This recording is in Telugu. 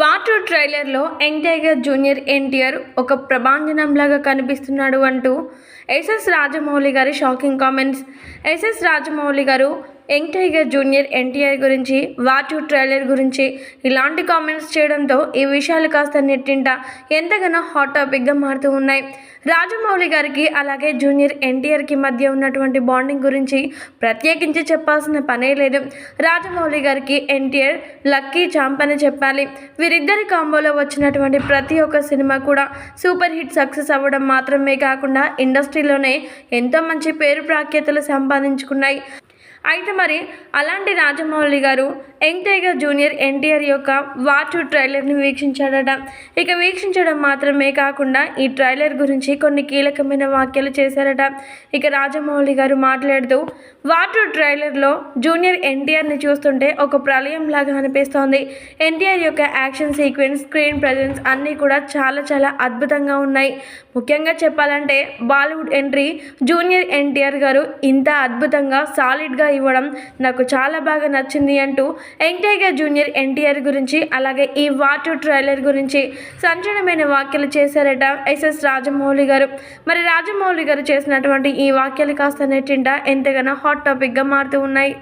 వాటర్ ట్రైలర్లో యంగ్ టైగర్ జూనియర్ ఎన్టీఆర్ ఒక ప్రభాంజనంలాగా కనిపిస్తున్నాడు అంటూ ఎస్ఎస్ రాజమౌళి గారి షాకింగ్ కామెంట్స్. ఎస్ఎస్ రాజమౌళి గారు యంగ్ టైగర్ జూనియర్ ఎన్టీఆర్ గురించి వాటు ట్రైలర్ గురించి ఇలాంటి కామెంట్స్ చేయడంతో ఈ విషయాలు కాస్త నెట్టింట ఎంతగానో హాట్ టాపిక్గా మారుతూ ఉన్నాయి. రాజమౌళి గారికి అలాగే జూనియర్ ఎన్టీఆర్కి మధ్య ఉన్నటువంటి బాండింగ్ గురించి ప్రత్యేకించి చెప్పాల్సిన పనే లేదు. రాజమౌళి గారికి ఎన్టీఆర్ లక్కీ చాంప్ అని చెప్పాలి. వీరిద్దరి కాంబోలో వచ్చినటువంటి ప్రతి ఒక్క సినిమా కూడా సూపర్ హిట్ సక్సెస్ అవ్వడం మాత్రమే కాకుండా ఇండస్ట్రీలోనే ఎంతో మంచి పేరు ప్రాఖ్యాతలు సంపాదించుకున్నాయి. అయితే మరి అలాంటి రాజమౌళి గారు యంగ్ టైగర్ జూనియర్ ఎన్టీఆర్ యొక్క వాటు ట్రైలర్ని వీక్షించాడట. ఇక వీక్షించడం మాత్రమే కాకుండా ఈ ట్రైలర్ గురించి కొన్ని కీలకమైన వ్యాఖ్యలు చేశారట. ఇక రాజమౌళి గారు మాట్లాడుతూ వాటు ట్రైలర్లో జూనియర్ ఎన్టీఆర్ని చూస్తుంటే ఒక ప్రళయం లాగా అనిపిస్తోంది. ఎన్టీఆర్ యొక్క యాక్షన్ సీక్వెన్స్ స్క్రీన్ ప్రజెన్స్ అన్నీ కూడా చాలా చాలా అద్భుతంగా ఉన్నాయి. ముఖ్యంగా చెప్పాలంటే బాలీవుడ్ ఎంట్రీ జూనియర్ ఎన్టీఆర్ గారు ఇంత అద్భుతంగా సాలిడ్గా ఇవ్వడం నాకు చాలా బాగా నచ్చింది అంటూ యంగ్ జూనియర్ ఎన్టీఆర్ గురించి అలాగే ఈ వాటు ట్రైలర్ గురించి సంచలనమైన వ్యాఖ్యలు చేశారట ఎస్ఎస్ రాజమౌళి గారు. మరి రాజమౌళి గారు చేసినటువంటి ఈ వ్యాఖ్యలు కాస్త నెట్టింట ఎంతగానో హాట్ టాపిక్గా మారుతూ ఉన్నాయి.